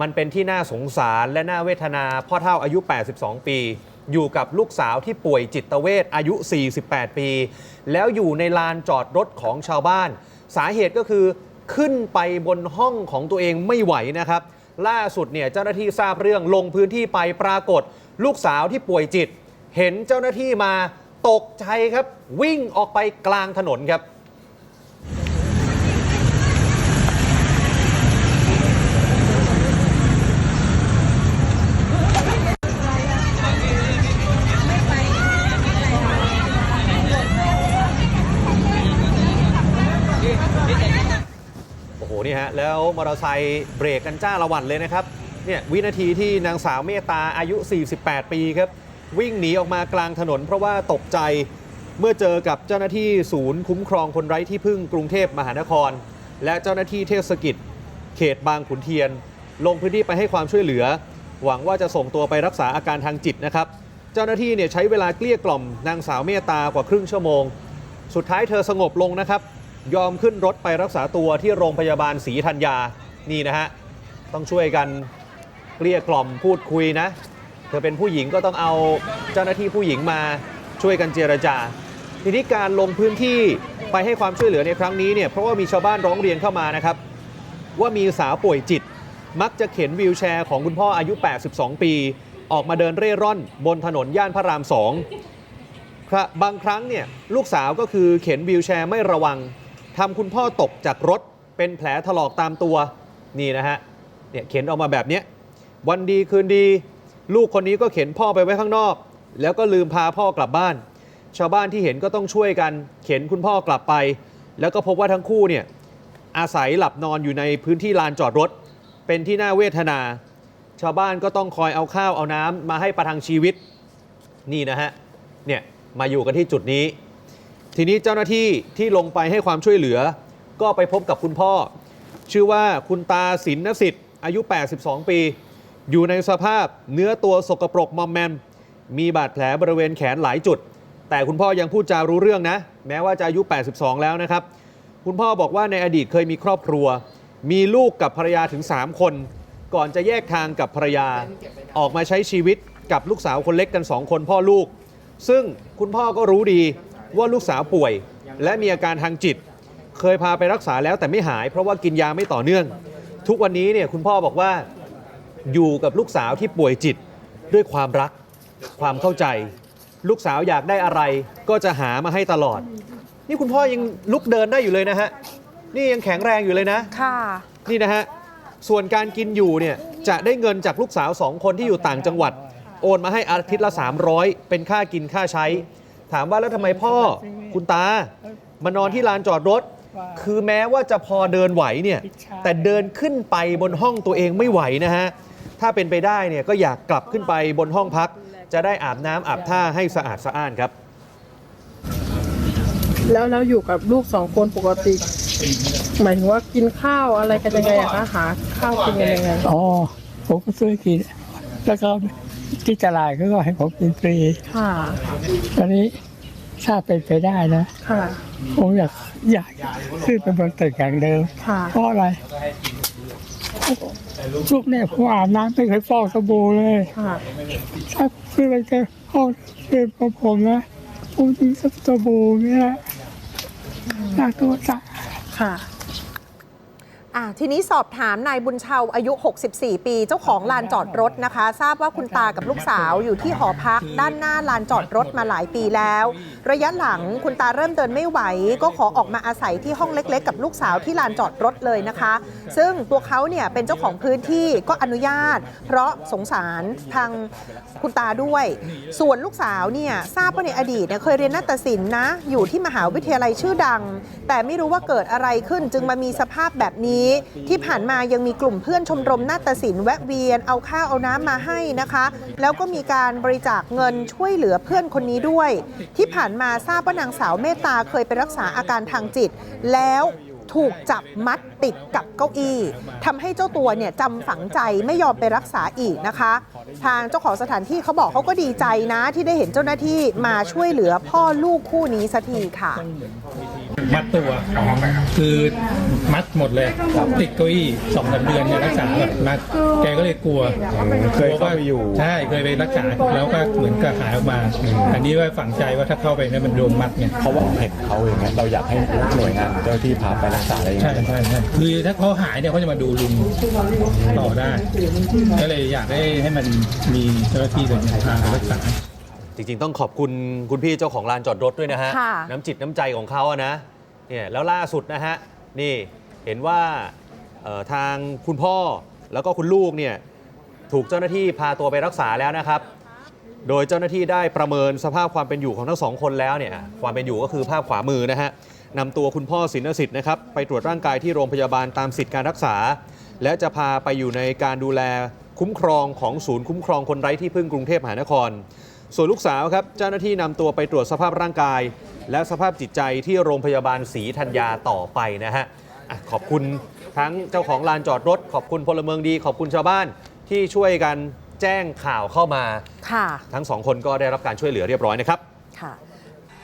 มันเป็นที่น่าสงสารและน่าเวทนา พ่อเท่าอายุ 82 ปี อยู่กับลูกสาวที่ป่วยจิตเวชอายุ 48 ปี แล้วอยู่ในลานจอดรถของชาวบ้าน สาเหตุก็คือขึ้นไปบนห้องของตัวเองไม่ไหวนะครับ ล่าสุดเนี่ยเจ้าหน้าที่ทราบเรื่องลงพื้นที่ไปปรากฏ ลูกสาวที่ป่วยจิต เห็นเจ้าหน้าที่มาตกใจครับ วิ่งออกไปกลางถนนครับ นี่ฮะแล้วมอเตอร์ไซค์เบรกกันจ้าละวันเลยนะครับเนี่ยวินาทีที่นางสาวเมตตาอายุ 48 ปีครับ วิ่งหนีออกมากลางถนนเพราะว่าตกใจเมื่อเจอกับเจ้าหน้าที่ศูนย์คุ้มครองคนไร้ที่พึ่งกรุงเทพมหานคร และเจ้าหน้าที่เทศกิจ เขตบางขุนเทียน ลงพื้นที่ไปให้ความช่วยเหลือ หวังว่าจะส่งตัวไปรักษาอาการทางจิตนะครับ เจ้าหน้าที่เนี่ยใช้เวลาเกลี้ยกล่อมนางสาวเมตตากว่าครึ่งชั่วโมง สุดท้ายเธอสงบลงนะครับ ยอมขึ้นรถไปรักษาตัวที่โรงพยาบาลศรีธัญญา นี่นะฮะ ต้องช่วยกันเกลี้ยกล่อมพูดคุยนะ เธอเป็นผู้หญิงก็ต้องเอาเจ้าหน้าที่ผู้หญิงมาช่วยกันเจรจา ทีนี้การลงพื้นที่ไปให้ความช่วยเหลือในครั้งนี้เนี่ยเพราะว่ามีชาวบ้านร้องเรียนเข้ามานะครับ ว่ามีสาวป่วยจิต มักจะเข็นวีลแชร์ของคุณพ่ออายุ 82 ปี ออกมาเดินเร่ร่อน บนถนนย่านพระรามสองบบางครั้งเนี่ยลูกสาวก็คือเข็นวีลแชร์ไม่ระวัง ทำคุณพ่อตกจากรถเป็นแผลถลอกตามตัวนี่นะฮะเนี่ยเข็นออกมาแบบนี้วันดีคืนดี ลูกคนนี้ก็เข็นพ่อไปไว้ข้างนอก แล้วก็ลืมพาพ่อกลับบ้าน ชาวบ้านที่เห็นก็ต้องช่วยกัน เข็นคุณพ่อกลับไป แล้วก็พบว่าทั้งคู่เนี่ยอาศัยหลับนอนอยู่ในพื้นที่ลานจอดรถ เป็นที่น่าเวทนา ชาวบ้านก็ต้องคอยเอาข้าวเอาน้ำมาให้ประทังชีวิตนี่นะฮะเนี่ยมาอยู่กันที่จุดนี้ ทีนี้เจ้าหน้าที่ที่ลงไปให้ความช่วยเหลือ ก็ไปพบกับคุณพ่อ ชื่อว่าคุณตาสินนสิทธิ์อายุ 82 ปี อยู่ในสภาพเนื้อตัวสกปรกมอมแมม มีบาดแผลบริเวณแขนหลายจุด แต่คุณพ่อยังพูดจารู้เรื่องนะ แม้ว่าจะอายุ 82 แล้วนะครับ คุณพ่อบอกว่าในอดีตเคยมีครอบครัว มีลูกกับภรรยาถึง 3 คน ก่อนจะแยกทางกับภรรยา ออกมาใช้ชีวิตกับลูกสาวคนเล็กกัน 2 คนพ่อลูก ซึ่งคุณพ่อก็รู้ดี ว่าลูกสาวป่วย และมีอาการทางจิต เคยพาไปรักษาแล้วแต่ไม่หาย เพราะว่ากินยาไม่ต่อเนื่อง ทุกวันนี้เนี่ยคุณพ่อบอกว่าอยู่กับลูกสาวที่ป่วยจิตด้วยความรัก ความเข้าใจ ลูกสาวอยากได้อะไรก็จะหามาให้ตลอด นี่คุณพ่อยังลุกเดินได้อยู่เลยนะฮะนี่ยังแข็งแรงอยู่เลยนะค่ะนี่นะฮะส่วนการกินอยู่เนี่ยจะได้เงินจากลูกสาวสองคนที่อยู่ต่างจังหวัด โอนมาให้อาทิตย์ละ 300 เป็นค่ากินค่าใช้ ถามว่าแล้วทำไมพ่อคุณตามานอนที่ลานจอดรถ คือแม้ว่าจะพอเดินไหวเนี่ยแต่เดินขึ้นไปบนห้องตัวเองไม่ไหวนะฮะถ้าเป็นไปได้เนี่ยก็อยากกลับขึ้นไปบนห้องพัก จะได้อาบน้ำอาบท่าให้สะอาดสะอ้านครับ แล้วแล้วอยู่กับลูกสองคนปกติหมายถึงว่ากินข้าวอะไรกันยังไงอะคะหาข้าวกินกันยังไงอ๋อผมก็ซื้อกินแล้วก็ ที่ตลาดเขาก็ให้ผมกินฟรี ค่ะ ตอนนี้ถ้าเป็นไปได้นะ ค่ะ ผมอยากอยากขึ้นไปบนตึกอย่างเดิม ค่ะ เพราะอะไรลูกเนี่ยผมอาบน้ำไม่เคยฟอกสบู่เลย ค่ะ ถ้าขึ้นไปแค่ห้องเป็นของผมนะผมถึงสบู่เนี่ยน่าตัวสักค่ะ อะทีนี้สอบถามนายบุญเชาอายุ 64 ปี เจ้าของลานจอดรถนะคะ ทราบว่าคุณตากับลูกสาวอยู่ที่หอพัก ด้านหน้าลานจอดรถมาหลายปีแล้ว ระยะหลังคุณตาเริ่มเดินไม่ไหว ก็ขอออกมาอาศัยที่ห้องเล็ก ๆ กับลูกสาวที่ลานจอดรถเลยนะคะ ซึ่งตัวเขาเนี่ยเป็นเจ้าของพื้นที่ก็อนุญาต เพราะสงสารทางคุณตาด้วย ส่วนลูกสาวเนี่ยทราบว่าในอดีตเนี่ยเคยเรียนนาฏศิลป์นะอยู่ที่มหาวิทยาลัยชื่อดัง แต่ไม่รู้ว่าเกิดอะไรขึ้นจึงมามีสภาพแบบนี้ที่ผ่านมายังมีกลุ่มเพื่อนชมรมนาฏศิลป์แวะเวียนเอาข้าวเอาน้ำมาให้นะคะ แล้วก็มีการบริจาคเงินช่วยเหลือเพื่อนคนนี้ด้วย ที่ผ่านมาทราบว่านางสาวเมตตาเคยไปรักษาอาการทางจิต แล้ว ถูกจับมัดติดกับเก้าอี้ทำให้เจ้าตัวเนี่ยจำฝังใจไม่ยอมไปรักษาอีกนะคะ ทางเจ้าของสถานที่เขาบอกเขาก็ดีใจนะที่ได้เห็นเจ้าหน้าที่มาช่วยเหลือพ่อลูกคู่นี้สักทีค่ะ มัดตัวคือมัดหมดเลยติดเก้าอี้สองสามเดือนเนี่ยรักษาแบบมัดแกก็เลยกลัวเคยเข้าไปอยู่ใช่เคยไปรักษาแล้วก็เหมือนกับหายออกมา อันนี้ว่าฝังใจว่าถ้าเข้าไปเนี่ยมันโดนมัดไงเพราะว่าเห็นเขาอย่างเงี้ยเราอยากให้หน่วยงานเจ้าหน้าที่พาไปรักษาอะไรอย่างใช่เงี้ยใช่ใช่คือถ้าเขาหายเนี่ยเขาจะมาดูลุงต่อได้ ก็เลยอยากให้ให้มันมีเจ้าหน้าที่เป็นพาไปรักษา จริงๆ ต้องขอบคุณคุณพี่เจ้าของลานจอดรถด้วยนะฮะ ค่ะ น้ำจิตน้ำใจของเขาอะนะเนี่ยแล้วล่าสุดนะฮะ นี่เห็นว่าเอ่อทางคุณพ่อแล้วก็คุณลูกเนี่ยถูกเจ้าหน้าที่พาตัวไปรักษาแล้วนะครับ โดยเจ้าหน้าที่ได้ประเมินสภาพความเป็นอยู่ของทั้งสองคนแล้วเนี่ยความเป็นอยู่ก็คือภาพขวามือนะฮะ นำตัวคุณพ่อสินสิทธิ์นะครับไปตรวจร่างกายที่โรงพยาบาลตามสิทธิการรักษา และจะพาไปอยู่ในการดูแลคุ้มครองของศูนย์คุ้มครองคนไร้ที่พึ่งกรุงเทพมหานคร ส่วนลูกสาวครับเจ้าหน้าที่นำตัวไปตรวจสภาพร่างกาย และสภาพจิตใจที่โรงพยาบาลศรีธัญญาต่อไปนะฮะอะขอบคุณทั้งเจ้าของลานจอดรถ ขอบคุณพลเมืองดี ขอบคุณชาวบ้านที่ช่วยกันแจ้งข่าวเข้ามา ค่ะ ทั้งสองคนก็ได้รับการช่วยเหลือเรียบร้อยนะครับ ค่ะ